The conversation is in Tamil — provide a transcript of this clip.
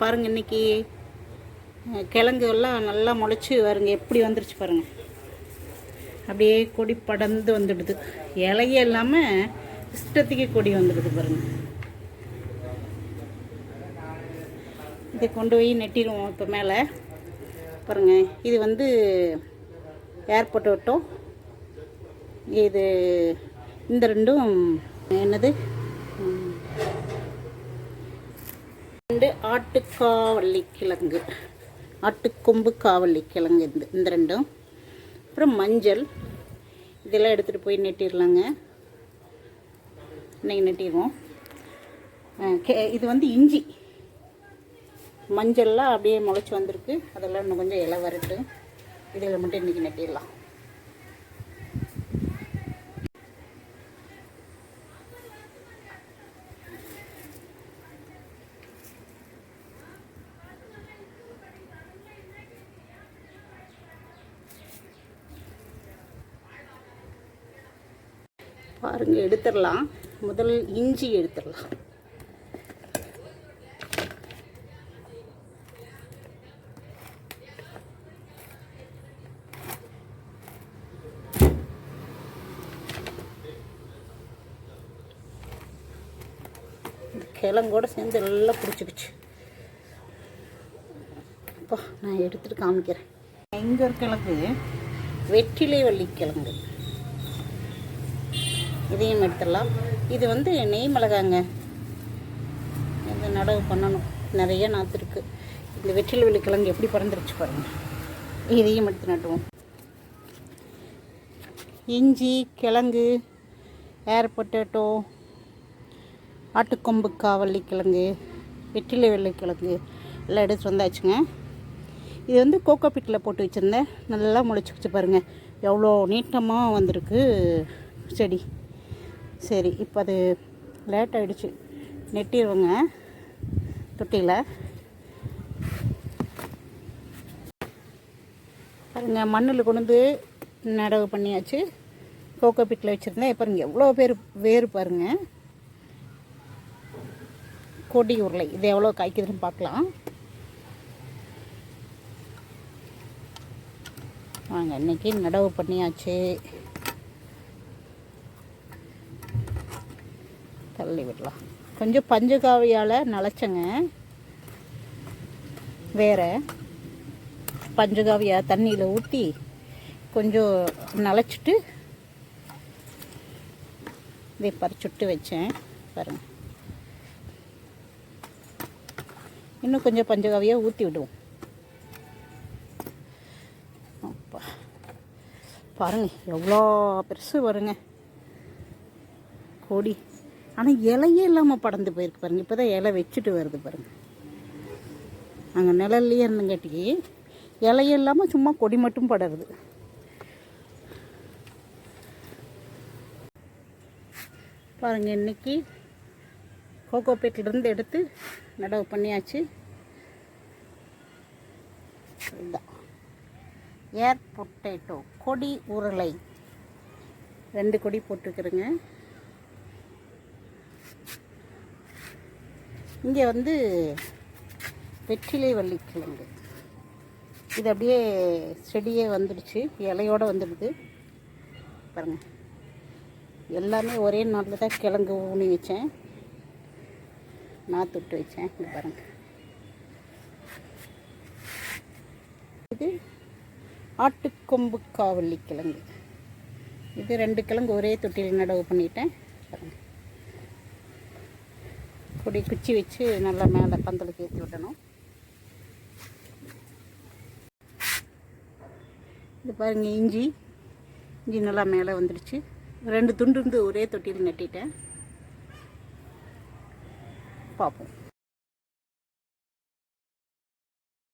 பாருங்கள் இன்னைக்கு கிழங்கு எல்லாம் நல்லா முளைச்சி வருங்க. எப்படி வந்துருச்சு பாருங்க. அப்படியே கொடி படர்ந்து வந்துடுது. இலையே இல்லாமல் இஷ்டத்துக்கே கொடி வந்துடுது பாருங்க. இதை கொண்டு போய் நெட்டிடுவோம் இப்போ மேலே. பாருங்க இது வந்து ஏர்போர்ட் விட்டோம் இது இந்த ரெண்டும் என்னது ம், ரெண்டு ஆட்டுக்காவல்லி கிழங்கு ஆட்டுக்கொம்பு காவல்லி கிழங்கு இந்த இந்த ரெண்டும். அப்புறம் மஞ்சள். இதெல்லாம் எடுத்துகிட்டு போய் நெட்டிடலாங்க இன்னைக்கு நெட்டிடுவோம் கே- இது வந்து இஞ்சி. மஞ்சள்லாம் அப்படியே முளைச்சி வந்திருக்கு. அதெல்லாம் இன்னும் கொஞ்சம் இலை வரட்டு இதில் மட்டும் இன்றைக்கி நெட்டிடலாம் பாருங்க எடுத்துடலாம். முதல் இஞ்சி எடுத்துடலாம். கிழங்கோட சேர்ந்து எல்லாம் பிடிச்சிக்கிச்சு. அப்பா நான் எடுத்துட்டு காமிக்கிறேன். எங்கே ஒரு கிழங்கு வெற்றிலை வள்ளி கிழங்கு. இதையும் எடுத்துடலாம். இது வந்து நெய் மிளகாங்க. இந்த நடவு பண்ணணும். நிறைய நாற்று இருக்குது இந்த வெற்றில வெள்ளிக்கிழங்கு கிழங்கு எப்படி பறந்துருச்சு பாருங்க. இதையும் எடுத்து நட்டுவோம். இஞ்சி கிழங்கு ஏர் பொட்டேட்டோ ஆட்டுக்கொம்பு காவல்லி கிழங்கு வெற்றிலை வெள்ளை கிழங்கு எல்லாம் எடுத்து வந்தாச்சுங்க. இது வந்து கோகோ பிட்டில் போட்டு வச்சுருந்தேன். நல்லா முளைச்சிக்கிச்சு பாருங்கள் எவ்வளோ நீட்டமாக வந்திருக்கு செடி. சரி இப்போ அது லேட் ஆகிடுச்சு நெட்டிடுவோங்க தொட்டியில். பாருங்க மண்ணில் கொண்டு வந்து நடவு பண்ணியாச்சு. கோகோ பிட்டில் வச்சுருந்தேன். பாருங்க எவ்வளோ பேர் வேர் பாருங்கள் கொடி உருளை. இது எவ்வளோ காய்க்குதுன்னு பார்க்கலாம். வாங்க இன்னைக்கு நடவு பண்ணியாச்சு. தள்ளி விடலாம் கொஞ்சம் பஞ்சகாவியால் நனைச்சங்க வேற பஞ்சகாவியா தண்ணியில் ஊற்றி கொஞ்சம் நனைச்சிட்டு இதை பறிச்சுட்டு வச்சேன் பாருங்கள் இன்னும் கொஞ்சம் பஞ்சகாவியாக ஊற்றி விடுவோம். அப்பா. பாருங்க எவ்வளோ பெருசு வருங்க. கொடி. ஆனால் இலையே இல்லாமல் படந்து போயிருக்கு பாருங்கள் இப்போ தான் இலை வச்சுட்டு வருது பாருங்கள் அங்கே நிழல்லையே இருந்துங்காட்டி இலையே இல்லாமல் சும்மா கொடி மட்டும் படருது. பாருங்கள் இன்னைக்கு கோகோ பேட்டிலிருந்து எடுத்து நடவு பண்ணியாச்சு. இதுதான் ஏர் பொட்டேட்டோ கொடி உருளை. ரெண்டு கொடி போட்டுக்கிறேங்க இங்கே வந்து வெற்றிலை வள்ளிக்கிழங்கு இது அப்படியே செடியே வந்துடுச்சு இலையோடு வந்துடுது. பாருங்கள் எல்லாமே ஒரே நாளில் தான் கிழங்கு ஊனி வச்சேன். நாற்று விட்டு வச்சேன் இங்கே பாருங்கள் இது ஆட்டுக்கொம்பு காவல்லி கிழங்கு. இது ரெண்டு கிழங்கு ஒரே தொட்டியில் நடவு பண்ணிட்டேன். பாருங்கள் கொடி குச்சி வச்சு நல்லா மேலே பந்தலுக்கு ஏற்றி விடணும். இது பாருங்கள் இஞ்சி. இஞ்சி நல்லா மேலே வந்துடுச்சு. ரெண்டு துண்டு இருந்து ஒரே தொட்டியில் நட்டிட்டேன். பார்ப்போம்.